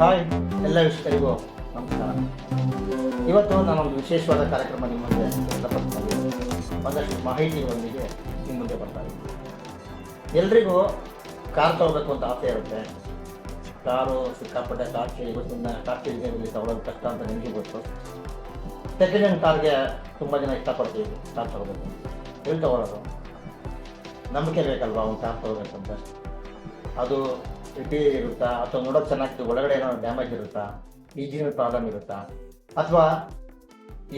Hi ಎಲ್ಲ ವೀಕ್ಷಕರಿಗೂ ನಮಸ್ಕಾರ. ಇವತ್ತು ನಾನೊಂದು ವಿಶೇಷವಾದ ಕಾರ್ಯಕ್ರಮ ನಿಮ್ಮ ಮುಂದೆ. ಒಂದಷ್ಟು ಮಾಹಿತಿಗಳೊಂದಿಗೆ ನಿಮ್ಮ ಮುಂದೆ ಬರ್ತಾ ಇದ್ದೀನಿ ಎಲ್ರಿಗೂ ಕಾರ್ ತಗೋಬೇಕು ಅಂತ ಆಸೆ ಇರುತ್ತೆ. ಕಾರು ಸಿಕ್ಕಾಪಟ್ಟೆ ಕಾಸ್ಟ್ ಇವತ್ತಿನ ಕಾಸ್ಟ್ ಏರಿಯಾದಲ್ಲಿ ತಗೊಳ್ಳೋದು ಕಷ್ಟ ಅಂತ ನಿಮಗೆ ಗೊತ್ತು. ಸೆಕೆಂಡ್ ಹ್ಯಾಂಡ್ ಕಾರ್ಗೆ ತುಂಬ ಜನ ಇಷ್ಟಪಡ್ತೀವಿ, ಕಾರ್ ತಗೋಬೇಕು. ಎಲ್ಲಿ ತಗೊಳ್ಳೋದು? ನಂಬಿಕೆ ಬೇಕಲ್ವಾ ಒಂದು ಕಾರ್ ತಗೋಬೇಕಂತ ಅದು ರಿಪೇರಿ ಇರುತ್ತಾ? ಅಥವಾ ನೋಡೋಕೆ ಚೆನ್ನಾಗಿ ಒಳಗಡೆ ಏನೋ ಡ್ಯಾಮೇಜ್ ಇರುತ್ತಾ? ಇಂಜಿನ್ ಪ್ರಾಬ್ಲಮ್ ಇರುತ್ತಾ? ಅಥವಾ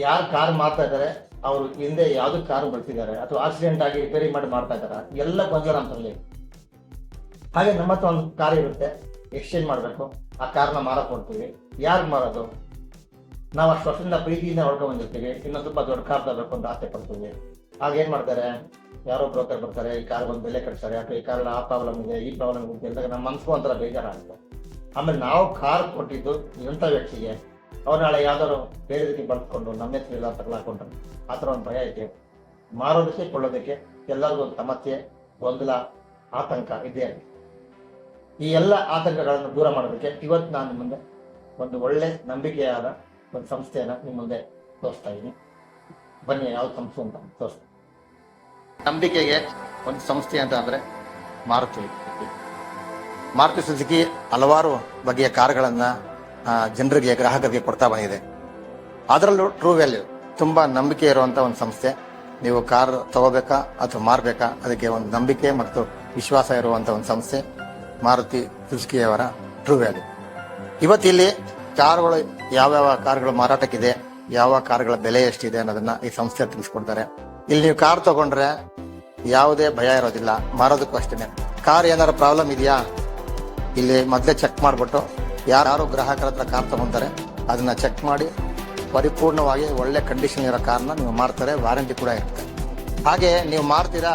ಯಾರು ಕಾರ್ ಮಾಡ್ತಾ ಇದ್ದಾರೆ, ಅವರು ಹಿಂದೆ ಯಾವ್ದು ಕಾರ್ ಬರ್ತಿದ್ದಾರೆ ಅಥವಾ ಆಕ್ಸಿಡೆಂಟ್ ಆಗಿ ರಿಪೇರಿ ಮಾಡಿ ಮಾಡ್ತಾ ಇದ್ದಾರೆ? ಎಲ್ಲ ಗೊಂದಲ ಅಂತಲ್ಲಿ ಹಾಗೆ ನಮ್ಮ ಹತ್ರ ಒಂದು ಕಾರ್ ಇರುತ್ತೆ ಎಕ್ಸ್ಚೇಂಜ್ ಮಾಡಬೇಕು. ಆ ಕಾರ್ನ ಮಾರಕ್ಕೆ ಕೊಡ್ತೀವಿ ಯಾರು ಮಾರೋದು? ನಾವು ಅಷ್ಟು ವರ್ಷದಿಂದ ಪ್ರೀತಿಯಿಂದ ಹೊಡ್ಕೊಂಡು ಬಂದಿರ್ತೀವಿ. ಇನ್ನೊಂದು ಸ್ವಲ್ಪ ದೊಡ್ಡ ಕಾರ್ ತರಬೇಕು ಅಂತ ಆಸೆ ಪಡ್ತೀವಿ. ಆಗ ಏನ್ ಮಾಡ್ತಾರೆ? ಯಾರೋ ಬ್ರೋಕರ್ ಬರ್ತಾರೆ, ಈ ಕಾರ್ ಒಂದು ಬೆಲೆ ಕಟ್ತಾರೆ, ಅಥವಾ ಈ ಕಾರ್ ಆ ಪ್ರಾಬ್ಲಮ್ ಇದೆ, ಈ ಪ್ರಾಬ್ಲಮ್ ಇದೆ ಅಂದಾಗ ನಮ್ಮ ಮನ್ಸು ಒಂಥರ ಬೇಜಾರಾಗುತ್ತೆ. ಆಮೇಲೆ ನಾವು ಕಾರ್ ಕೊಟ್ಟಿದ್ದು ಇಂಥ ವ್ಯಕ್ತಿಗೆ? ಅವ್ರು ನಾಳೆ ಯಾವ್ದಾದ್ರು ಬೇರೆ ರೀತಿ ನಮ್ಮ ಹೆಸರು ಎಲ್ಲ ತಗೊಳಕೊಂಡ್ರೆ ಆ ಥರ ಒಂದು ಭಯ ಇದೆ. ಮಾರೋದಕ್ಕೆ, ಕೊಳ್ಳೋದಕ್ಕೆ ಎಲ್ಲರಿಗೂ ಒಂದು ಸಮಸ್ಯೆ, ಗೊಂದಲ, ಆತಂಕ ಇದೆ. ಈ ಎಲ್ಲ ಆತಂಕಗಳನ್ನು ದೂರ ಮಾಡೋದಕ್ಕೆ ಇವತ್ತು ನಾನು ಮುಂದೆ ಒಂದು ಒಳ್ಳೆ ನಂಬಿಕೆಯಾದ ಒಂದು ಸಂಸ್ಥೆಯನ್ನು ನಿಮ್ಮ ಮುಂದೆ ತೋರಿಸ್ತಾ ಇದ್ದೀನಿ. ಬನ್ನಿ ಯಾವ್ದು ಸಂಸ್ಥೆ ಅಂತ. ತೋರಿಸ್ತೀನಿ ನಂಬಿಕೆಗೆ ಒಂದು ಸಂಸ್ಥೆ ಅಂತ ಅಂದ್ರೆ ಮಾರುತಿ. ಮಾರುತಿ ಸುಜುಕಿ ಹಲವಾರು ಬಗೆಯ ಕಾರ್ಗಳನ್ನು ಜನರಿಗೆ, ಗ್ರಾಹಕರಿಗೆ ಕೊಡ್ತಾ ಬಂದಿದೆ. ಅದರಲ್ಲೂ ಟ್ರೂ ವ್ಯಾಲ್ಯೂ ತುಂಬಾ ನಂಬಿಕೆ ಇರುವಂತ ಒಂದು ಸಂಸ್ಥೆ. ನೀವು ಕಾರ್ ತಗೋಬೇಕಾ ಅಥವಾ ಮಾರಬೇಕಾ, ಅದಕ್ಕೆ ಒಂದು ನಂಬಿಕೆ ಮತ್ತು ವಿಶ್ವಾಸ ಇರುವಂತ ಒಂದು ಸಂಸ್ಥೆ. ಮಾರುತಿ ಸುಜುಕಿಯವರ ಟ್ರೂ ವ್ಯಾಲ್ಯೂ ಇವತ್ತಿಲ್ಲಿ ಕಾರ್ಗಳು, ಯಾವ್ಯಾವ ಕಾರುಗಳು ಮಾರಾಟಕ್ಕಿದೆ ಯಾವ ಕಾರ್ಗಳ ಬೆಲೆ ಎಷ್ಟಿದೆ ಅನ್ನೋದನ್ನ ಈ ಸಂಸ್ಥೆ ತಿಳಿಸ್ಕೊಡ್ತಾರೆ. ಇಲ್ಲಿ ನೀವು ಕಾರ್ ತಗೊಂಡ್ರೆ ಯಾವುದೇ ಭಯ ಇರೋದಿಲ್ಲ, ಮಾರೋದಕ್ಕೂ ಅಷ್ಟೇ ಕಾರ್ ಏನಾದ್ರು ಪ್ರಾಬ್ಲಮ್ ಇದೆಯಾ? ಇಲ್ಲಿ ಮೊದಲೇ ಚೆಕ್ ಮಾಡಿಬಿಟ್ಟು ಯಾರು ಗ್ರಾಹಕರ ಹತ್ರ ಕಾರ್ ತಗೊಂತಾರೆ ಅದನ್ನ ಚೆಕ್ ಮಾಡಿ ಪರಿಪೂರ್ಣವಾಗಿ ಒಳ್ಳೆ ಕಂಡೀಷನ್ ಇರೋ ಕಾರ್ನ ನೀವು ಮಾರ್ತಾರೆ ವಾರಂಟಿ ಕೂಡ ಇರುತ್ತೆ. ಹಾಗೆ ನೀವು ಮಾರ್ತೀರಾ?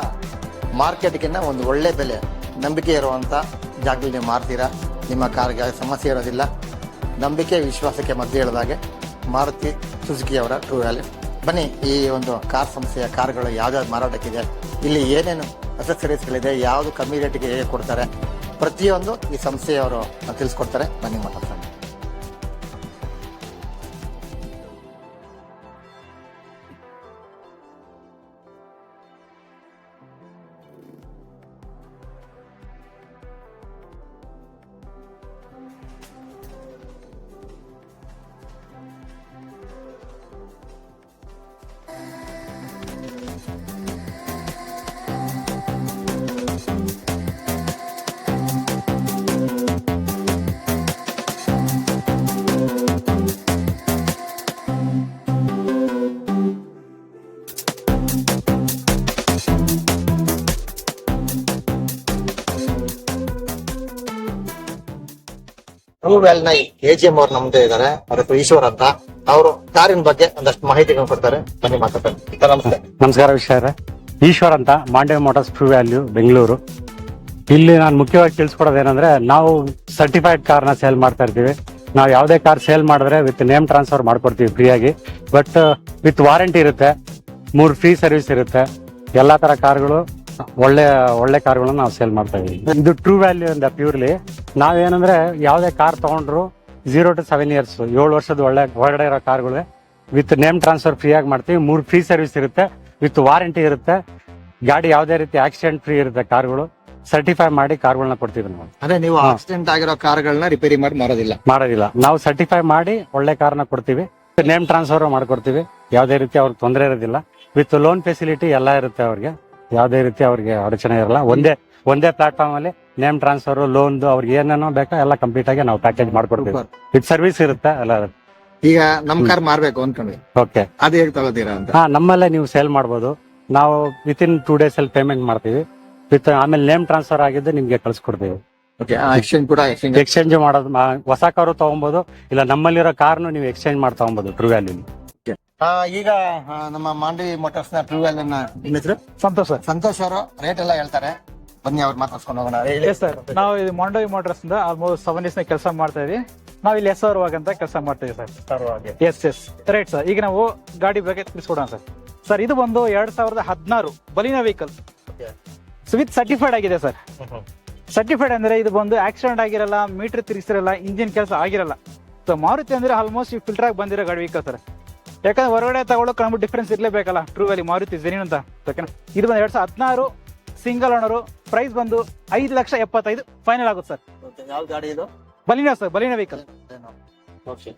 ಮಾರ್ಕೆಟ್ಗಿನ್ನ ಒಂದು ಒಳ್ಳೆ ಬೆಲೆ, ನಂಬಿಕೆ ಇರುವಂತ ಜಾಗದಲ್ಲಿ ನೀವು ಮಾರ್ತೀರಾ? ನಿಮ್ಮ ಕಾರ್ಗೆ ಸಮಸ್ಯೆ ಇರೋದಿಲ್ಲ. ನಂಬಿಕೆ, ವಿಶ್ವಾಸಕ್ಕೆ ಮಧ್ಯೆ ಹೇಳಿದಾಗೆ ಮಾರುತಿ ಸುಜುಕಿ ಅವರ ಟೂ ವ್ಯಾಲ್ಯೂ ಬನ್ನಿ, ಈ ಒಂದು ಕಾರ್ ಸಂಸ್ಥೆಯ ಕಾರ್ಗಳು ಯಾವ್ದಾವ್ದು ಮಾರಾಟಕ್ಕಿದೆ? ಇಲ್ಲಿ ಏನೇನು ಅಸೆಸರೀಸ್ಗಳಿದೆ ಯಾವುದು ಕಮ್ಮಿ ರೇಟಿಗೆ ಹೇಗೆ ಕೊಡ್ತಾರೆ? ಪ್ರತಿಯೊಂದು ಈ ಸಂಸ್ಥೆಯವರು ತಿಳಿಸ್ಕೊಡ್ತಾರೆ. ಬನ್ನಿ ಮಾತಾಡ್ತಾರೆ ನ ಎ ಜಿ ಎಂ ಅವರು ನಮ್ದೇ ಇದ್ದಾರೆ ಅವ್ರ ಈಶ್ವರ್ ಅಂತ. ಅವರು ಕಾರಿನ ಬಗ್ಗೆ ಒಂದಷ್ಟು ಮಾಹಿತಿಗಳನ್ನು ಕೊಡ್ತಾರೆ. ಬನ್ನಿ ಮಾತಾಡ್ತಾರೆ ನಮಸ್ಕಾರ ವಿಷಯ ಈಶ್ವರ್ ಅಂತ Mandovi motors true value Bengaluru ಇಲ್ಲಿ ನಾನು ಮುಖ್ಯವಾಗಿ ತಿಳಿಸ್ಕೊಡೋದೇನಂದ್ರೆ ನಾವು ಸರ್ಟಿಫೈಡ್ ಕಾರ್ನ ಸೇಲ್ ಮಾಡ್ತಾ ಇರ್ತೀವಿ. ನಾವು ಯಾವುದೇ ಕಾರ್ ಸೇಲ್ ಮಾಡಿದ್ರೆ ವಿತ್ ನೇಮ್ ಟ್ರಾನ್ಸ್ಫರ್ ಮಾಡ್ಕೊಡ್ತೀವಿ ಫ್ರೀಯಾಗಿ ಬಟ್ ವಿತ್ ವಾರಂಟಿ ಇರುತ್ತೆ. ಮೂರು ಫ್ರೀ ಸರ್ವಿಸ್ ಇರುತ್ತೆ. ಎಲ್ಲಾ ತರ ಕಾರ್ಗಳು ಒಳ್ಳೆ ಒಳ್ಳೆ ಕಾರ್ಗಳನ್ನ ನಾವು ಸೇಲ್ ಮಾಡ್ತಾ ಇದೀವಿ. ಇದು ಟ್ರೂ ವ್ಯಾಲ್ಯೂ ಅಂತ ಪ್ಯೂರ್ಲಿ ನಾವೇನಂದ್ರೆ ಯಾವುದೇ ಕಾರ್ ತಗೊಂಡ್ರು ಝೀರೋ ಟು ಸೆವೆನ್ ಇಯರ್ಸ್ ಏಳು ವರ್ಷದ ಒಳ್ಳೆ ಹೊರಗಡೆ ಇರೋ ಕಾರ್ಗಳು ವಿತ್ ನೇಮ್ ಟ್ರಾನ್ಸ್ಫರ್ ಫ್ರೀ ಆಗಿ ಮಾಡ್ತೀವಿ. ಮೂರು ಫ್ರೀ ಸರ್ವಿಸ್ ಇರುತ್ತೆ ವಿತ್ ವಾರಂಟಿ ಇರುತ್ತೆ. ಗಾಡಿ ಯಾವುದೇ ರೀತಿ ಆಕ್ಸಿಡೆಂಟ್ ಫ್ರೀ ಇರುತ್ತೆ ಕಾರ್ಗಳು ಸರ್ಟಿಫೈ ಮಾಡಿ ಕಾರ್ಗಳನ್ನ ಕೊಡ್ತೀವಿ ನಾವು. ಅದೇ ನೀವು ಆಕ್ಸಿಡೆಂಟ್ ಆಗಿರೋ ಕಾರ್ಗಳನ್ನ ರಿಪೇರಿ ಮಾಡಿ ಮಾರೋದಿಲ್ಲ. ಮಾಡೋದಿಲ್ಲ ನಾವು ಸರ್ಟಿಫೈ ಮಾಡಿ ಒಳ್ಳೆ ಕಾರ್ನ ಕೊಡ್ತೀವಿ. ನೇಮ್ ಟ್ರಾನ್ಸ್ಫರ್ ಮಾಡ್ಕೊಡ್ತೀವಿ. ಯಾವುದೇ ರೀತಿ ಅವ್ರಿಗೆ ತೊಂದರೆ ಇರೋದಿಲ್ಲ. ವಿತ್ ಲೋನ್ ಫೆಸಿಲಿಟಿ ಎಲ್ಲ ಇರುತ್ತೆ ಅವ್ರಿಗೆ. ಯಾವುದೇ ರೀತಿ ಅವ್ರಿಗೆ ಅಡಚಣೆ ಇರಲ್ಲ. ಒಂದೇ ಒಂದೇ ಪ್ಲಾಟ್ಫಾರ್ಮ್ ಅಲ್ಲಿ ನೇಮ್ ಟ್ರಾನ್ಸ್ಫರ್ ಲೋನ್ ಅವ್ರಿಗೆ ಏನೇನೋ ಬೇಕೋ ಎಲ್ಲ ಕಂಪ್ಲೀಟ್ ಆಗಿ ನಾವು ಪ್ಯಾಕೇಜ್ ಮಾಡ್ಕೊಡ್ತೀವಿ. ವಿತ್ ಸರ್ವಿಸ್ ಇರುತ್ತೆ ಎಲ್ಲ. ಈಗ ನಮ್ ಕಾರ್ ಮಾರ್ಬೇಕು ಅನ್ಕೊಂಡ್ವಿ. ಓಕೆ ಅದು ಹೇಗೆ ತಗೋತೀರಾ ಅಂತ? ಹಾ ನಮ್ಮಲ್ಲೇ ನೀವು ಸೇಲ್ ಮಾಡ್ಬೋದು. ನಾವು ವಿತ್ ಇನ್ ಟೂ ಡೇಸ್ ಅಲ್ಲಿ ಪೇಮೆಂಟ್ ಮಾಡ್ತೀವಿ. ವಿತ್ ಆಮೇಲೆ ನೇಮ್ ಟ್ರಾನ್ಸ್ಫರ್ ಆಗಿದ್ದು ನಿಮ್ಗೆ ಕಳ್ಸಿಕೊಡ್ತೀವಿ. ಎಕ್ಸ್ಚೇಂಜ್ ಕೂಡ ಎಕ್ಸ್ಚೇಂಜ್ ಮಾಡೋದು ಹೊಸ ಕಾರು ತಗೊಬೋದು. ಇಲ್ಲ ನಮ್ಮಲ್ಲಿರೋ ಕಾರ್ನು ನೀವು ಎಕ್ಸ್ಚೇಂಜ್ ಮಾಡಿ ತಗೊಬೋದು ಟ್ರೂ ವ್ಯಾಲ್ಯೂ ಈಗ ಆ, ನಮ್ಮ ಮಾಂಡವಿ ಮೋಟರ್ಸ್ನ ಟ್ರೂ ವ್ಯಾಲ್ ಅನ್ನ ನಿಮ್ಮ ಹೆಸರು ಸಂತೋಷ್ ಸರ್. ಸಂತೋಷ್ ಅವರು ರೇಟ್ ಎಲ್ಲ ಹೇಳ್ತಾರೆ. ಬನ್ನಿ ಅವ್ರು ಮಾತಾಡ್ಸ್ಕೊಂಡು ಹೋಗೋಣ. ಹೇಳಿ. ಎಸ್ ಸರ್ ನಾವು ಇದು ಮಾಂಡವಿ ಮೋಟರ್ಸ್ ಇಂದ ಆಲ್ಮೋಸ್ಟ್ ಸೆವೆನ್ ಇಯರ್ಸ್ ಕೆಲಸ ಮಾಡ್ತಾ ಇದೀವಿ. ನಾವು ಇಲ್ಲಿ ಎಸ್ ಅವರ್ ಅಂತ ಕೆಲಸ ಮಾಡ್ತೀವಿ sir yes yes right sir ಈಗ ನಾವು ಗಾಡಿ ಬಗ್ಗೆ ತಿಳಿಸ್ಕೊಡೋಣ ಸರ್ ಸರ್ ಇದು ಬಂದು ಎರಡ್ ಸಾವಿರದ ಹದಿನಾರು ಬಲಿನ ವೆಹಿಕಲ್ ವಿತ್ ಸರ್ಟಿಫೈಡ್ ಆಗಿದೆ ಸರ್ ಸರ್ಟಿಫೈಡ್ ಅಂದ್ರೆ ಇದು ಬಂದು ಆಕ್ಸಿಡೆಂಟ್ ಆಗಿರಲ್ಲ ಮೀಟರ್ ತಿರುಗಿಸಿರಲ್ಲ ಇಂಜಿನ್ ಕೆಲಸ ಆಗಿರಲ್ಲ. ಸೊ ಮಾರುತಿ ಅಂದ್ರೆ ಆಲ್ಮೋಸ್ಟ್ ಈ ಫಿಲ್ಟರ್ ಆಗಿ ಬಂದಿರೋ ಗಾಡಿ ವೆಹಿಕಲ್ ಸರ್ ಯಾಕಂದ್ರೆ ಹೊರಗಡೆ ತಗೊಳ್ಳೋಕೆ ನಮ್ಗೆ ಡಿಫ್ರೆನ್ಸ್ ಇರಲೇಬೇಕಲ್ಲ. ಟ್ರೂ ವ್ಯಾಲಿ ಮಾರುತಿ ಜೆನಿನ್ ಅಂತ. ಓಕೆನಾ ಇದು ಬಂದು ಎರಡ್ ಸಾವಿರದ ಹದಿನಾರು ಸಿಂಗಲ್ ಓನರು ಪ್ರೈಸ್ ಬಂದು ಐದು ಲಕ್ಷ ಎಪ್ಪತ್ತೈದು ಫೈನಲ್ ಆಗುತ್ತೆ ಸರ್. ಯಾವ ಗಾಡಿ ಇದು? ಬಲಿನೋ ಸರ್ ಬಲಿನ ವೆಹಿಕಲ್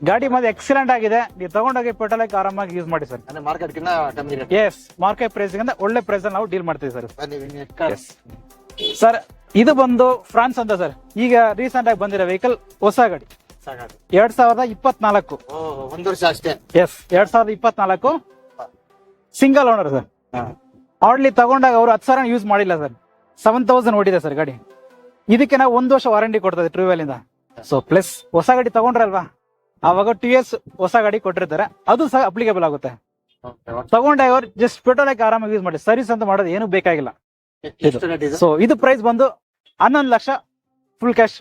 ಗಾಡಿ ಮತ್ತೆ ಎಕ್ಸಲೆಂಟ್ ಆಗಿದೆ. ನೀವು ತಗೊಂಡೋಗಿ ಪೆಟ್ರೋಲ್ ಹಾಕಿ ಆರಾಮಾಗಿ ಯೂಸ್ ಮಾಡಿ ಸರ್. ಎಸ್ ಮಾರ್ಕೆಟ್ ಪ್ರೈಸ್ ಒಳ್ಳೆ ಪ್ರೈಸ್ ನಾವು ಡೀಲ್ ಮಾಡ್ತೀವಿ ಸರ್. ಸರ್ ಇದು ಬಂದು ಫ್ರಾನ್ಸ್ ಅಂತ ಸರ್. ಈಗ ರೀಸೆಂಟ್ ಆಗಿ ಬಂದಿರೋ ವೆಹಿಕಲ್ ಹೊಸ ಗಾಡಿ. ಎರಡ್ ಸಾವಿರದ ಇಪ್ಪತ್ನಾಲ್ಕು. ಒಂದು ವರ್ಷ ಅಷ್ಟೇ. ಎಸ್ ಎರಡ್ ಸಾವಿರದ ಇಪ್ಪತ್ನಾಲ್ಕು. ಸಿಂಗಲ್ ಓನರ್ ಸರ್ ಆಡ್ಲಿ ತಗೊಂಡಾಗ ಅವರು ಹತ್ತು ಸಾವಿರ ಯೂಸ್ ಮಾಡಿಲ್ಲ ಸರ್ ಸೆವೆನ್ ತೌಸಂಡ್ ಓಡಿದೆ ಸರ್ ಗಾಡಿ. ಇದಕ್ಕೆ ನಾವು ಒಂದು ವರ್ಷ ವಾರಂಟಿ ಕೊಡ್ತದೆ ಟ್ರೂವೆಲ್ ಇಂದ. ಸೊ ಪ್ಲಸ್ ಹೊಸ ಗಾಡಿ ತಗೊಂಡ್ರಲ್ವಾ? ಅವಾಗ ಟು ಇಯರ್ಸ್ ಹೊಸ ಗಾಡಿ ಕೊಟ್ಟಿರ್ತಾರೆ. ಅದು ಸಹ ಅಪ್ಲಿಕೇಬಲ್ ಆಗುತ್ತೆ. ತಗೊಂಡಾಗ ಅವ್ರು ಜಸ್ಟ್ ಪೆಟ್ರೋಲ್ ಹಾಕಿ ಆರಾಮಾಗಿ ಯೂಸ್ ಮಾಡಿ ಸರ್ವಿಸ್ ಅಂತ ಮಾಡೋದು ಏನು ಬೇಕಾಗಿಲ್ಲ. ಸೊ ಇದು? ಪ್ರೈಸ್ ಬಂದು ಹನ್ನೊಂದು ಲಕ್ಷ ಫುಲ್ ಕ್ಯಾಶ್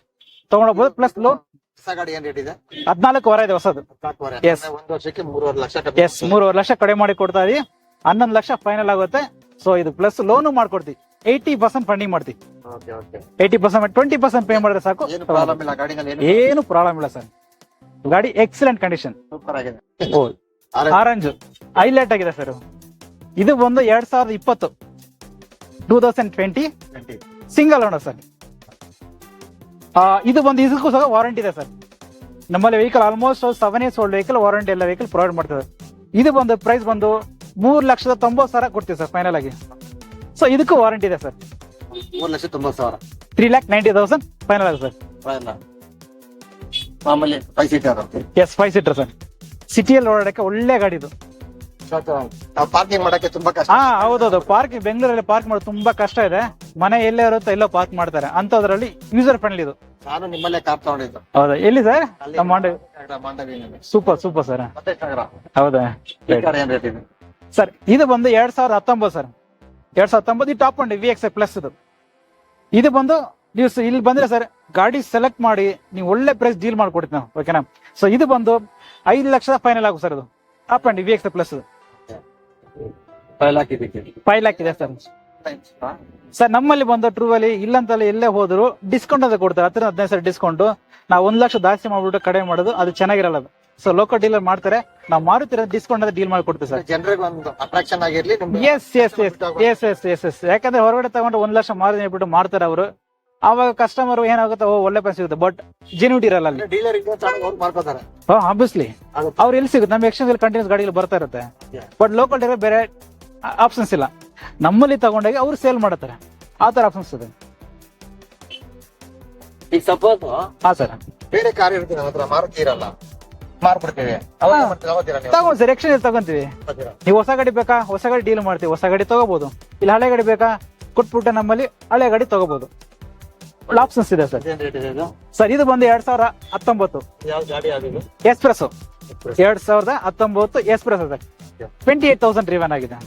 ತಗೊಂಡೋಗ್ಬೋದು ಪ್ಲಸ್ ಲೋನ್ ಹೊಸ ಗಾಡಿ ಏನ್ ರೇಟ್ ಇದೆ? ಹದಿನಾಲ್ಕು ವರ ಇದೆ ಹೊಸದು. ಸಾಕುವರೆ Yes. ಅಂದ್ರೆ ಒಂದು ವರ್ಷಕ್ಕೆ ಮೂರುವರೆ ಲಕ್ಷ ಕಮ್ಮಿ ಎಸ್ ಮೂರುವರೆ ಲಕ್ಷ ಕಡಿಮೆ ಮಾಡಿ ಕೊಡ್ತಾ ಇದೀವಿ. ಹನ್ನೊಂದು ಲಕ್ಷ ಫೈನಲ್ ಆಗುತ್ತೆ. ಸೊ ಇದು ಪ್ಲಸ್ ಲೋನು ಮಾಡ್ಕೊಡ್ತೀವಿ. ಏಯ್ಟಿ ಪರ್ಸೆಂಟ್ ಫಂಡಿಂಗ್ ಮಾಡ್ತೀವಿ. Okay okay eighty percent twenty percent pay ಮಾಡಿದ್ರೆ ಸಾಕು. ಏನು ಪ್ರಾಬ್ಲಮ್ ಇಲ್ಲ ಗಾಡಿನಲ್ಲಿ ಏನು ಏನು ಪ್ರಾಬ್ಲಮ್ ಇಲ್ಲ ಸರ್. ಗಾಡಿ ಎಕ್ಸಲೆಂಟ್ ಕಂಡೀಷನ್ ಸೂಪರ್ ಆಗಿದೆ. ಆರೆಂಜ್ ಹೈಲೈಟ್ ಆಗಿದೆ ಸರ್ ಇದು. ಬಂದು ಎರಡ್ ಸಾವಿರದ ಇಪ್ಪತ್ತು two thousand twenty single owner sir. ಇದು ಒಂದು ಇದಕ್ಕೂ ಸಹ ವಾರಂಟಿ ಇದೆ ಸರ್. ನಮ್ಮಲ್ಲಿ vehicle almost seven years old vehicle warranty ಎಲ್ಲ ವೆಹಿಕಲ್ ಪ್ರೊವೈಡ್ ಮಾಡ್ತದೆ. ಇದು ಬಂದು ಪ್ರೈಸ್ ಬಂದು ಮೂರು ಲಕ್ಷದ ತೊಂಬತ್ತು ಸಾವಿರ ಕೊಡ್ತೀವಿ ಸರ್ ಫೈನಲ್ ಆಗಿ. ಸೊ ಇದಕ್ಕೂ ವಾರಂಟಿ ಇದೆ ಸರ್. ಮೂರು ಲಕ್ಷ ತೊಂಬತ್ತು ಸಾವಿರ. Three lakh ninety thousand final ಆಗಿ ಸರ್. ಇಲ್ಲ ಮಾಮೂಲಿ five seater yes five seater sir. ಸಿಟಿಯಲ್ಲಿ ಓಡಾಡಕ್ಕೆ ಒಳ್ಳೆ ಗಾಡಿ ಇದು. ನಾವು ಪಾರ್ಕಿಂಗ್ ಮಾಡಕ್ಕೆ ತುಂಬಾ ಕಷ್ಟ. ಹಾ ಹೌದೌದು. ಪಾರ್ಕಿಂಗ್ ಬೆಂಗಳೂರಲ್ಲಿ ಪಾರ್ಕ್ ಮಾಡೋದು ತುಂಬಾ ಕಷ್ಟ ಇದೆ. ಮನೆ ಎಲ್ಲೇ ಇರುತ್ತೋ ಎಲ್ಲೋ ಪಾರ್ಕ್ ಮಾಡ್ತಾರೆ. ಅಂತದ್ರಲ್ಲಿ ಯೂಸರ್ ಫ್ರೆಂಡ್ಲಿ ಇದು. ನಾನು ನಿಮ್ಮಲ್ಲೇ ಕಾರ್ ತಗೊಂಡಿದ್ದು. ಹೌದಾ? ಎಲ್ಲಿ ಸರ್ ನಮ್ಮ ಮಾಂಡವಿ ಸೂಪರ್ ಸೂಪರ್ ಸರ್ ಹೌದಾ? ಏನ್ ರೇಟ್ ಇದೆ? ಸರ್ ಇದು ಬಂದು ಎರಡ್ ಸಾವಿರದ ಹತ್ತೊಂಬತ್ತು ಸರ್ ಎರಡ್ ಸಾವಿರದ ಹತ್ತೊಂಬತ್ತು ಇದು top end V X plus ಇದು. ಇದು ಬಂದು ನೀವು ಇಲ್ಲಿ ಬಂದ್ರೆ ಸರ್ ಗಾಡಿ ಸೆಲೆಕ್ಟ್ ಮಾಡಿ ನೀವು ಒಳ್ಳೆ ಪ್ರೈಸ್ ಡೀಲ್ ಮಾಡ್ಕೊಡ್ತೀವಿ ನಾವು ಓಕೆನಾ ಸೊ ಇದು ಬಂದು ಐದು ಲಕ್ಷ ಫೈನಲ್ ಆಗು ಸರ್ ಇದು. Top end V X plus five ಇದೆ ಸರ್. ಸರ್ ನಮ್ಮಲ್ಲಿ ಬಂದು ಟ್ರೂ ಅಲ್ಲಿ ಇಲ್ಲಂತಲ್ಲ ಎಲ್ಲೇ ಹೋದ್ರು ಡಿಸ್ಕೌಂಟ್ ಅಂತ ಕೊಡ್ತಾರೆ. ಹತ್ತಿರ ಹದಿನೈದು ಸಾವಿರ ಡಿಸ್ಕೌಂಟ್ ನಾವು ಒಂದ್ ಲಕ್ಷ ಜಾಸ್ತಿ ಮಾಡ್ಬಿಟ್ಟು ಕಡಿಮೆ ಮಾಡೋದು ಅದು ಚೆನ್ನಾಗಿರಲ್ಲ ಅದು. ಸೊ ಲೋಕಲ್ ಡೀಲರ್ ಮಾಡ್ತಾರೆ. ನಾವು ಮಾರುತ್ತಿರೋ ಡಿಸ್ಕೌಂಟ್ ಅಂತ ಡೀಲ್ ಮಾಡ್ಕೊಡ್ತೀವಿ ಸರ್. ಜನರಿಗೆ ಒಂದು ಅಟ್ರಾಕ್ಷನ್ ಆಗಿರ್ಲಿ yes yes yes yes yes yes yes ಯಾಕಂದ್ರೆ ಹೊರಗಡೆ ತಗೊಂಡು ಒಂದ್ ಲಕ್ಷ ಮಾರಿ ಬಿಟ್ಟು ಮಾಡ್ತಾರೆ ಅವರು. ಅವಾಗ ಕಸ್ಟಮರ್ ಏನಾಗುತ್ತೆ ಓ ಒಳ್ಳೆ ಪ್ರೈಸ್ ಸಿಗುತ್ತೆ. ಬಟ್ ಜೆನ್ಯೂಟಿ ಇರಲ್ಲ ಅಲ್ಲಿ. ಡೀಲರ್ ಮಾಡ್ಕೋತಾರೆ ಆಬ್ವಿಯಸ್ಲಿ. ಅವ್ರು ಎಲ್ಲಿ ಸಿಗುತ್ತೆ? ನಮ್ಮ ಎಕ್ಸ್ಚೇಂಜ್ ಅಲ್ಲಿ ಕಂಟಿನ್ಯೂಸ್ ಗಾಡಿಗಳು ಬರ್ತಾ ಇರುತ್ತೆ. ಬಟ್ ಲೋಕಲ್ ಡೀಲರ್ ಬೇರೆ ಆಪ್ಷನ್ಸ್ ಇಲ್ಲ. ನಮ್ಮಲ್ಲಿ ತಗೊಂಡಾಗ ಅವ್ರು ಸೇಲ್ ಮಾಡ್ತಾರೆ. ಆ ತರ ಆಪ್ಷನ್ಸ್ ಇದೆ. ಈಗ ಸಪೋಸ್ ಹಾ ಸರ್ ಬೇರೆ ಕಾರ್ ಇರುತ್ತೆ ನಮ್ಮ ಹತ್ರ ಮಾರುತಿ ಇರಲ್ಲ. ಮಾರ್ಬಿಡ್ತೇವೆ ತಗೊಂಡ್ ಸರ್ ಎಕ್ಸ್ಚೇಂಜ್ ತಗೊಂತೀವಿ. ನೀವು ಹೊಸ ಗಾಡಿ ಬೇಕಾ? ಹೊಸ ಗಾಡಿ ಡೀಲ್ ಮಾಡ್ತೀವಿ. ಹೊಸ ಗಾಡಿ ತಗೋಬಹುದು ಇಲ್ಲ ಹಳೆ ಗಾಡಿ ಬೇಕಾ? ಕೊಟ್ಬಿಟ್ಟು ನಮ್ಮಲ್ಲಿ ಹಳೆ ಗಾಡಿ ತಗೋಬಹುದು ಆಪ್ಷನ್ಸ್ ಇದೆ ಸರ್. ಸರ್ ಇದು ಬಂದು ಎರಡ್ ಸಾವಿರ ಹತ್ತೊಂಬತ್ತು. ಎಕ್ಸ್ಪ್ರೆಸ್ ಎರಡ್ ಸಾವಿರದ ಹತ್ತೊಂಬತ್ತು express sir. Twenty eight thousand driven ಆಗಿದೆ.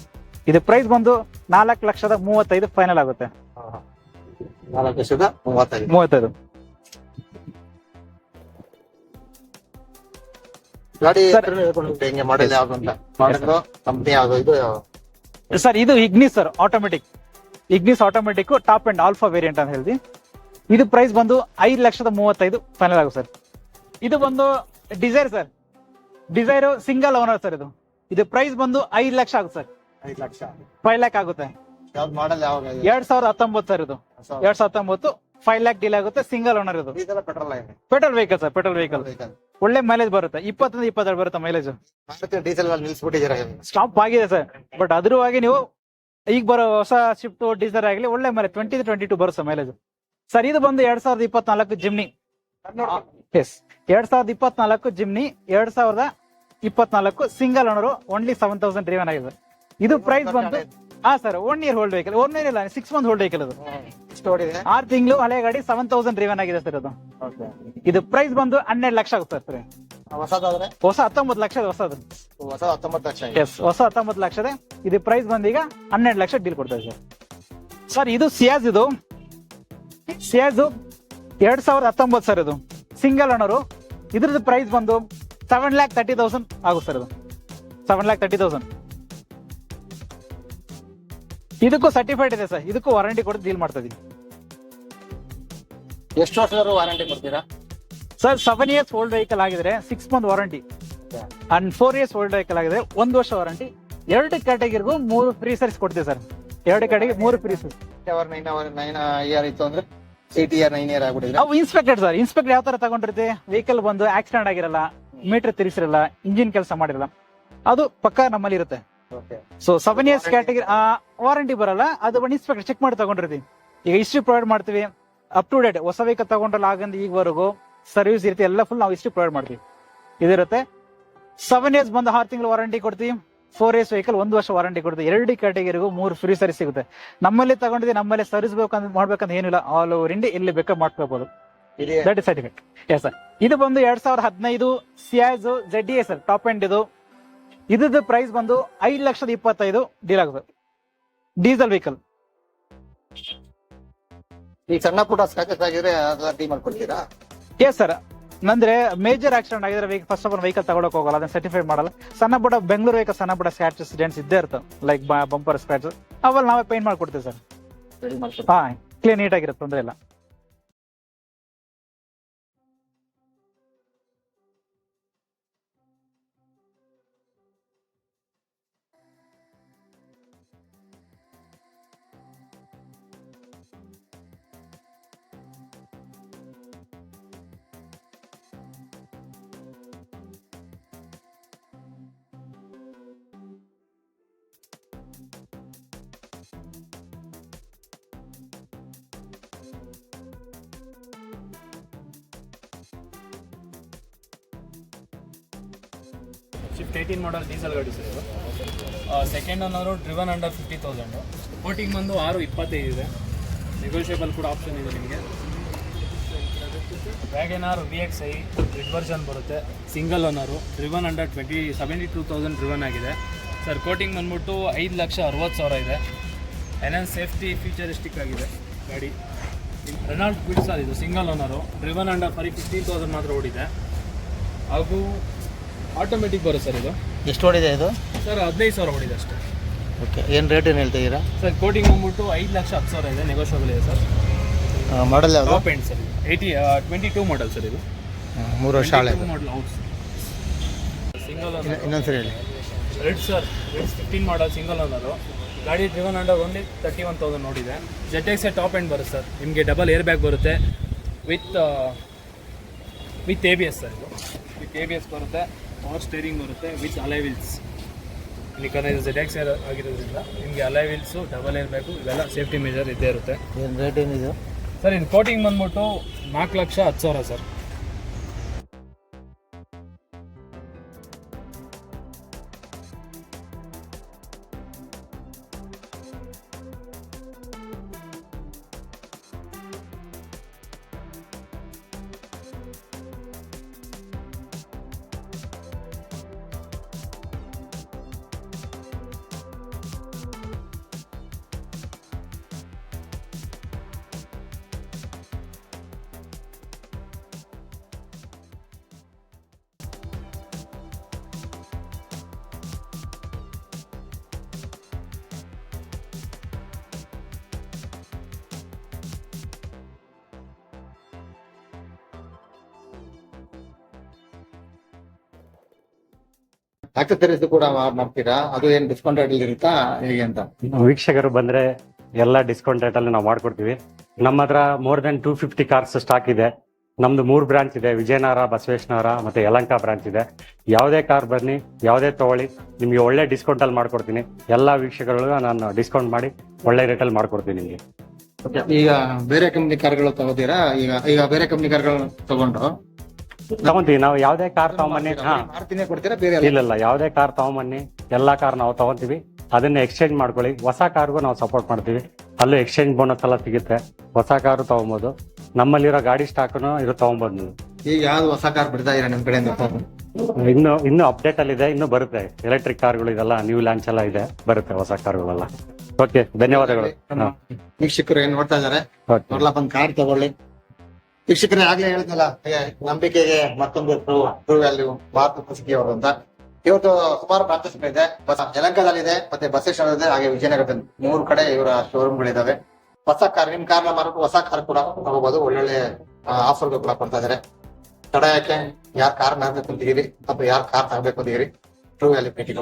ಇದು ಪ್ರೈಸ್ ಬಂದು ನಾಲ್ಕು ಲಕ್ಷದ ಮೂವತ್ತೈದು ಫೈನಲ್ ಆಗುತ್ತೆ. ಮೂವತ್ತೈದು. ಸರ್ ಇದು Ignis sir automatic Ignis automatic top end alpha variant ಅಂತ ಹೇಳಿ ಇದು ಪ್ರೈಸ್ ಬಂದು ಐದು ಲಕ್ಷದ ಮೂವತ್ತೈದು ಫೈನಲ್ ಆಗುತ್ತೆ ಸರ್ ಇದು ಬಂದು Dzire sir Dzire single owner sir ಇದು. ಇದು ಪ್ರೈಸ್ ಬಂದು ಐದು ಲಕ್ಷ ಆಗುತ್ತೆ ಸರ್ ಐದು ಲಕ್ಷ ಫೈವ್ ಲ್ಯಾಕ್ ಆಗುತ್ತೆ. ಮಾಡಲ್ ಎರಡ್ ಸಾವಿರದ ಹತ್ತೊಂಬತ್ತು ಸರ್ ಇದು. ಎರಡ್ ಸಾವಿರದ ಹತ್ತೊಂಬತ್ತು ಫೈವ್ ಲ್ಯಾಕ್ ಡೀಲ್ ಆಗುತ್ತೆ ಸಿಂಗಲ್ ಓನರ್ ಇದು. Petrol petrol vehicle sir petrol vehicle ಒಳ್ಳೆ ಮೈಲೇಜ್ ಬರುತ್ತೆ. ಇಪ್ಪತ್ತರಿಂದ ಇಪ್ಪತ್ತೆರಡು ಬರುತ್ತೆ ಮೈಲೇಜ್ ಡೀಸೆಲ್ ನಿಲ್ಸ್ಬಿಟ್ಟಿದ್ದೀರಾ ಸ್ಟಾಪ್ ಆಗಿದೆ ಸರ್ ಬಟ್ ಅದ್ರವಾಗಿ ನೀವು ಈಗ ಬರೋ ಹೊಸ ಶಿಫ್ಟ್ ಡಿಸೈರ್ ಆಗಲಿ ಒಳ್ಳೆ ಮೈಲೇಜ್ ಟ್ವೆಂಟಿ ಟ್ವೆಂಟಿ ಟು ಬರುತ್ತೆ ಮೈಲೇಜ್ ಸರ್ ಇದು ಬಂದು ಎರಡ್ ಸಾವಿರದ ಇಪ್ಪತ್ನಾಲ್ಕು ಜಿಮ್ನಿ. ಎಸ್ ಎರಡ್ ಸಾವಿರದ ಇಪ್ಪತ್ನಾಲ್ಕು ಜಿಮ್ನಿ ಎರಡ್ ಸಾವಿರದ ಇಪ್ಪತ್ನಾಲ್ಕು single owner only seven thousand driven ಆಗಿದೆ. ಇದು ಪ್ರೈಸ್ ಬಂದು ಹಾ sir one year old vehicle one year ಇಲ್ಲ ಸಿಕ್ಸ್ ಮಂತ್ ಹೋಲ್ಡ್ ವೆಹಿಕಲ್ ಅದು. ಆರ್ ತಿಂಗಳು ಹಳೆ ಗಾಡಿ ಸೆವೆನ್ ತೌಸಂಡ್ ರಿವನ್ ಆಗಿದೆ ಸರ್ ಅದು ಇದು ಪ್ರೈಸ್ ಬಂದು ಹನ್ನೆರಡು ಲಕ್ಷ ಆಗುತ್ತೆ ಸರ್ ಹೊಸ ಹತ್ತೊಂಬತ್ತು ಲಕ್ಷದ ಹೊಸದು. ಹೊಸ ಹತ್ತೊಂಬತ್ತು ಲಕ್ಷ ಎಸ್ ಹೊಸ ಹತ್ತೊಂಬತ್ತು ಲಕ್ಷದ. ಇದು ಪ್ರೈಸ್ ಬಂದೀಗ ಹನ್ನೆರಡು ಲಕ್ಷ ಡೀಲ್ ಕೊಡ್ತಾರೆ ಸರ್ ಸರ್ ಇದು ಸಿಯಾಜ್ ಇದು. ಸಿಯಾಜ್ ಎರಡ್ ಸಾವಿರದ ಹತ್ತೊಂಬತ್ತು ಸರ್ ಇದು. ಸಿಂಗಲ್ ಓನರು ಇದ್ರದ್ದು ಪ್ರೈಸ್ ಬಂದು ಸೆವೆನ್ ಲ್ಯಾಕ್ ತರ್ಟಿ ತೌಸಂಡ್ ಆಗುತ್ತೆ ಸರ್ ಇದು. ಸೆವೆನ್ ಲ್ಯಾಕ್ ತರ್ಟಿ ತೌಸಂಡ್ ಇದಕ್ಕೂ ಸರ್ಟಿಫೈಡ್ ಇದೆ ಸರ್ ಇದಕ್ಕೂ ವಾರಂಟಿ ಕೊಟ್ಟು ಡೀಲ್ ಮಾಡ್ತಾ ಇದೀವಿ ಎಷ್ಟು ವರ್ಷ ವಾರಂಟಿ ಕೊಡ್ತೀರಾ? Sir seven years old vehicle ಆಗಿದ್ರೆ six month warranty and four years old vehicle ಆಗಿದ್ರೆ ಒಂದು ವರ್ಷ ವಾರಂಟಿ ಎರಡು ಕ್ಯಾಟಗರಿಗೂ ಮೂರು ಫ್ರೀ ಸರ್ವಿಸ್ ಕೊಡ್ತೀವಿ ಸರ್ ಎರಡು ಕ್ಯಾಟಗರಿ ಮೂರು free service hour nine hour nine year ಇತ್ತು ಅಂದ್ರೆ? ಏಟ್ ಇಯರ್ ನೈನ್ ಇಯರ್ ಆಗ್ಬಿಟ್ಟಿದ್ರೆ. ನಾವು ಇನ್ಸ್ಪೆಕ್ಟೆಡ್ ಸರ್ ಇನ್ಸ್ಪೆಕ್ಟರ್ ಯಾವ ತರ ತಗೊಂಡಿರ್ತಿ ವೆಹಿಕಲ್ ಬಂದು ಆಕ್ಸಿಡೆಂಟ್ ಆಗಿರಲ್ಲ ಮೀಟರ್ ತಿರ್ಸಿರಲ್ಲ ಇಂಜಿನ್ ಕೆಲಸ ಮಾಡಿರಲ್ಲ ಅದು ಪಕ್ಕ ನಮ್ಮಲ್ಲಿ ಇರುತ್ತೆ. So seven years category warranty ಬರಲ್ಲ ಅದು ಒಂದು ಇನ್ಸ್ಪೆಕ್ಟರ್ ಚೆಕ್ ಮಾಡಿ ತಗೊಂಡಿರ್ತೀವಿ. ಈಗ ಹಿಸ್ಟ್ರಿ ಪ್ರೊವೈಡ್ ಮಾಡ್ತೀವಿ. ಅಪ್ ಟು ಡೇಟ್ ಹೊಸ ವೆಹಿಕಲ್ ತಗೊಂಡ್ರಲ್ಲ ಆಗಿಂದ ಈಗವರೆಗೂ ಸರ್ವಿಸ್ ಇರುತ್ತೆ ಎಲ್ಲ ಫುಲ್ ನಾವು ಹಿಸ್ಟ್ರಿ ಪ್ರೊವೈಡ್ ಮಾಡ್ತೀವಿ. ಇದಿರುತ್ತೆ. ಸೆವೆನ್ ಇಯರ್ಸ್ ಬಂದು ಆರು ತಿಂಗಳು ವಾರಂಟಿ ಕೊಡ್ತೀವಿ. ಫೋರ್ ಇಯರ್ಸ್ ವೆಹಿಕಲ್ ಒಂದು ವರ್ಷ ವಾರಂಟಿ ಕೊಡುತ್ತೆ. ಎರಡು ಕ್ಯಾಟಗರಿಗೂ ಮೂರು ಫ್ರೀ ಸರ್ವಿಸ್ ಸಿಗುತ್ತೆ. ನಮ್ಮಲ್ಲಿ ತಗೊಂಡಿದ್ದೆ ನಮ್ಮಲ್ಲಿ ಸರ್ವಿಸ್ ಬೇಕಂತ ಮಾಡ್ಬೇಕಂತ ಏನಿಲ್ಲ. ಆಲ್ ಓವರ್ ಇಂಡಿಯಾ ಎಲ್ಲಿ ಬೇಕಾದ್ರೆ ಮಾಡ್ಕೋಬಹುದು that is certificate yes sir ಇದು ಬಂದು ಎರಡ್ ಸಾವಿರದ ಹದಿನೈದು Ciaz Z S sir top end ಇದು. ಇದ್ರದ್ದು ಪ್ರೈಸ್ ಬಂದು ಐದು ಲಕ್ಷದ ಇಪ್ಪತ್ತೈದು ಡೀಲ್ ಆಗುತ್ತೆ. ಡೀಸೆಲ್ ವೆಹಿಕಲ್ ಈ ಸಣ್ಣ ಪುಟ್ಟ ಸ್ಕ್ರಾಚಸ್ ಆಗಿದ್ರೆ ಮಾಡ್ಕೊಡ್ತೀರಾ? ಎಸ್ ಸರ್ ನಂದ್ರೆ ಮೇಜರ್ ಆಕ್ಸಿಡೆಂಟ್ ಆಗಿದ್ರೆ ಫಸ್ಟ್ ಆಫ್ ಆಲ್ ವೆಹಿಕಲ್ ತಗೊಳಕ್ ಹೋಗಲ್ಲ ಅದನ್ನ ಸರ್ಟಿಫೈ ಮಾಡಲ್ಲ. ಸಣ್ಣ ಪುಟ್ಟ ಬೆಂಗಳೂರು ವೆಹಿಕಲ್ ಸಣ್ಣ ಪುಟ್ಟ ಸ್ಕ್ರಾಚಸ್ ಡೆಂಟ್ಸ್ ಇದ್ದೇ ಇರ್ತವೆ ಲೈಕ್ ಬಂಪರ್ ಸ್ಕ್ರಾಚಸ್ ಅವಾಗ ನಾವೇ ಪೇಂಟ್ ಮಾಡ್ಕೊಡ್ತೀವಿ ಸರ್. ಹಾ ಕ್ಲೀನ್ ನೀಟ್ ಆಗಿರುತ್ತೆ ತೊಂದ್ರೆ ಇಲ್ಲ. ಶಿಫ್ಟ್ ಏಯ್ಟೀನ್ ಮಾಡಲ್ ಡೀಸೆಲ್ ಗಾಡಿ ಸರ್ ಸೆಕೆಂಡ್ ಅನ್ನೋರು driven under fifty thousand quoting ಬಂದು ಆರು ಇಪ್ಪತ್ತೈದು ಇದೆ. ನೆಗೋಷಿಯೇಬಲ್ ಕೂಡ ಆಪ್ಷನ್ ಇದೆ ನಿಮಗೆ. WagonR V X I red version ಬರುತ್ತೆ. Single owner driven under twenty seventy two thousand driven ಆಗಿದೆ. ಸರ್ ಕೋಟಿಂಗ್ ಬಂದ್ಬಿಟ್ಟು ಐದು ಲಕ್ಷ ಅರವತ್ತು ಸಾವಿರ ಇದೆ. ಎನ್ಎನ್ ಸೇಫ್ಟಿ ಫೀಚರಿಸ್ಟಿಕ್ ಆಗಿದೆ ಗಾಡಿ. ರೆನಾಲ್ಡ್ ಕ್ವಿಡ್ಸ್ ಇದು single owner driven under four fifteen thousand ಮಾತ್ರ ಓಡಿದೆ. ಹಾಗೂ ಆಟೋಮೆಟಿಕ್ ಬರುತ್ತೆ ಸರ್ ಇದು. ಎಷ್ಟು ಓಡಿದೆ ಇದು? ಸರ್ ಹದಿನೈದು ಸಾವಿರ ಹೊಡಿದೆ ಅಷ್ಟೇ. ಓಕೆ ಏನು ರೇಟ್ ಏನು ಹೇಳ್ತಿದ್ದೀರಾ ಸರ್ ಕೋಟಿಂಗ್ ಬಂದ್ಬಿಟ್ಟು ಐದು ಲಕ್ಷ ಹತ್ತು ಸಾವಿರ ಇದೆ ನೆಗೋಷಿಯಬಲ್ ಇದೆ ಸರ್. ಮಾಡಲ್ ಯಾವುದು? ಟಾಪ್ ಎಂಡ್ ಸರ್ ಇದು. Eighty twenty two model sir ಇದು. ಮೂರು ವರ್ಷ ಹಳೆ ಮಾಡಲ್ ಸಿಂಗಲ್ ಇನ್ನೊಂದ್ಸರಿ ಹೇಳಿ. Red sir red fifteen model single owner ಗಾಡಿ driven under only thirty one thousand ನೋಡಿದೆ ಜೆಟ್ ಎಕ್ಸೆ ಟಾಪ್ ಎಂಡ್ ಬರುತ್ತೆ ಸರ್. ನಿಮಗೆ ಡಬಲ್ ಏರ್ ಬ್ಯಾಗ್ ಬರುತ್ತೆ with with A B S sir ಇದು. ವಿತ್ ಎ ಬಿ ಎಸ್ ಬರುತ್ತೆ. Power steering ಬರುತ್ತೆ with alloy wheels ಯಾಕಂದರೆ ಇದು ಜೆಡ್ ಎಕ್ಸ್ ಆಗಿರೋದ್ರಿಂದ ನಿಮಗೆ ಅಲೈ ವೀಲ್ಸು ಡಬಲ್ ಏರ್ ಬೇಕು ಇವೆಲ್ಲ ಸೇಫ್ಟಿ ಮೆಜರ್ ಇದ್ದೇ ಇರುತ್ತೆ. ಏನು ರೇಟ್ ಏನಿದೆ? ಸರ್ ಇನ್ನು ಕೋಟಿಂಗ್ ಬಂದ್ಬಿಟ್ಟು ನಾಲ್ಕು ಲಕ್ಷ ಹತ್ತು ಸಾವಿರ ಸರ್ ಆಕ್ಸಸರೀಸ್ ಕೂಡ ಮಾ- ಮಾಡ್ತೀರಾ? ಅದು ಏನ್ ಡಿಸ್ಕೌಂಟ್ ರೇಟ್ ಇರುತ್ತಾ? ಹೇಗೆ ಅಂತ? ವೀಕ್ಷಕರು ಬಂದ್ರೆ ಎಲ್ಲ ಡಿಸ್ಕೌಂಟ್ ರೇಟ್ ಅಲ್ಲಿ ನಾವು ಮಾಡ್ಕೊಡ್ತೀವಿ. ನಮ್ಮ ಹತ್ರ more than two fifty cars stock ಇದೆ. ನಮ್ದು ಮೂರು ಬ್ರಾಂಚ್ ಇದೆ. ವಿಜಯನಗರ ಬಸವೇಶ್ವರ ಮತ್ತೆ ಯಲಂಕ ಬ್ರಾಂಚ್ ಇದೆ. ಯಾವುದೇ ಕಾರ್ ಬನ್ನಿ ಯಾವುದೇ ತಗೊಳ್ಳಿ ನಿಮಗೆ ಒಳ್ಳೆ ಡಿಸ್ಕೌಂಟ್ ಅಲ್ಲಿ ಮಾಡ್ಕೊಡ್ತೀನಿ. ಎಲ್ಲಾ ವೀಕ್ಷಕರು ನಾನು ಡಿಸ್ಕೌಂಟ್ ಮಾಡಿ ಒಳ್ಳೆ ರೇಟಲ್ಲಿ ಮಾಡ್ಕೊಡ್ತೀನಿ ನಿಮಗೆ. ಈಗ ಬೇರೆ ಕಂಪ್ನಿ ಕಾರ್ಗಳು ತಗೋತೀರಾ? ಈಗ ಈಗ ಬೇರೆ ಕಂಪ್ನಿ ಕಾರ್ಗಳು ತಗೊಂಡ್ರು ತಗೊಂತೀವಿ. ನಾವು ಯಾವ್ದೇ ಕಾರ್ ತಗೊಂಬನ್ನಿ ಹಾ. ಮಾರುತಿನೇ ಕೊಡ್ತೀರಾ? ಬೇರೆ ಎಲ್ಲ? ಇಲ್ಲ ಇಲ್ಲ. ಯಾವ್ದೇ ಕಾರ್ ತಗೊಂಬನ್ನಿ ಎಲ್ಲಾ ಕಾರ್ ನಾವು ತಗೊಂತೀವಿ. ಅದನ್ನ ಎಕ್ಸ್ಚೇಂಜ್ ಮಾಡ್ಕೊಳ್ಳಿ. ಹೊಸ ಕಾರ್ಗೂ ನಾವು ಸಪೋರ್ಟ್ ಮಾಡ್ತೀವಿ. ಅಲ್ಲೂ ಎಕ್ಸ್ಚೇಂಜ್ ಬೋನಸ್ ಎಲ್ಲ ಸಿಗುತ್ತೆ. ಹೊಸ ಕಾರು ತಗೊಬೋದು. ನಮ್ಮಲ್ಲಿರೋ ಗಾಡಿ ಸ್ಟಾಕ್ನು ಇದು ತಗೊಬೋದು. ನೀವು ಈಗ ಯಾವ್ದು ಹೊಸ ಕಾರ್ ಬಿಡ್ತಾ ಇದೀರಾ ನಿಮ್ ಕಡೆಯಿಂದ? ಇನ್ನು ಇನ್ನು ಅಪ್ಡೇಟ್ ಅಲ್ಲಿ ಇದೆ ಇನ್ನು ಬರುತ್ತೆ. ಎಲೆಕ್ಟ್ರಿಕ್ ಕಾರ್ಗಳು ಇದೆಲ್ಲ ನ್ಯೂ ಲಾಂಚ್ ಎಲ್ಲ ಇದೆ. ಬರುತ್ತೆ ಹೊಸ ಕಾರ್ಗಳೆಲ್ಲ. ಓಕೆ ಧನ್ಯವಾದಗಳು. ನಮ್ಮ ವೀಕ್ಷಕರು ಏನ್ ನೋಡ್ತಾ ಇದಾರೆ ಓಕೆ ಕಾರ್ ತಗೊಳ್ಳಿ. ವೀಕ್ಷಕರೇ ಆಗ್ಲೇ ಹೇಳಿದ್ನಲ್ಲ ನಂಬಿಕೆಗೆ ಮತ್ತೊಂದು ಟ್ರೂ ವ್ಯಾಲ್ಯೂ ಭಾರತ ಪುಸ್ತಕಿ ಅವರು ಅಂತ. ಇವತ್ತು ಸುಮಾರು ಪ್ರಾರ್ಥಿಸಿದ ಇದೆ ಬಸ್ ಯಲಂಕದಲ್ಲಿದೆ, ಮತ್ತೆ ಬಸವೇಶ್ವರದಿದೆ ಹಾಗೆ ವಿಜಯನಗರದಲ್ಲಿ ಮೂರು ಕಡೆ ಇವರ ಶೋರೂಮ್ ಗಳಿದಾವೆ. ಹೊಸ ಕಾರ್ ನಿಮ್ ಕಾರ್ ಮಾರ್ಬಿಟ್ಟು ಹೊಸ ಕಾರ್ ಕೂಡ ತಗೋಬಹುದು ಒಳ್ಳೊಳ್ಳೆ ಆಫರ್ ಕೂಡ ಕೊಡ್ತಾ ಇದಾರೆ ತಡ ಯಾಕೆ? ಯಾರ್ ಕಾರ್ ಮಾರ್ಬೇಕು ಅಂತೀರಿ ಅಥವಾ ಯಾರ್ ಕಾರ್ ತಗಬೇಕು ಅಂತೀರಿ ಟ್ರೂ ವ್ಯಾಲ್ಯೂ ಭೇಟಿ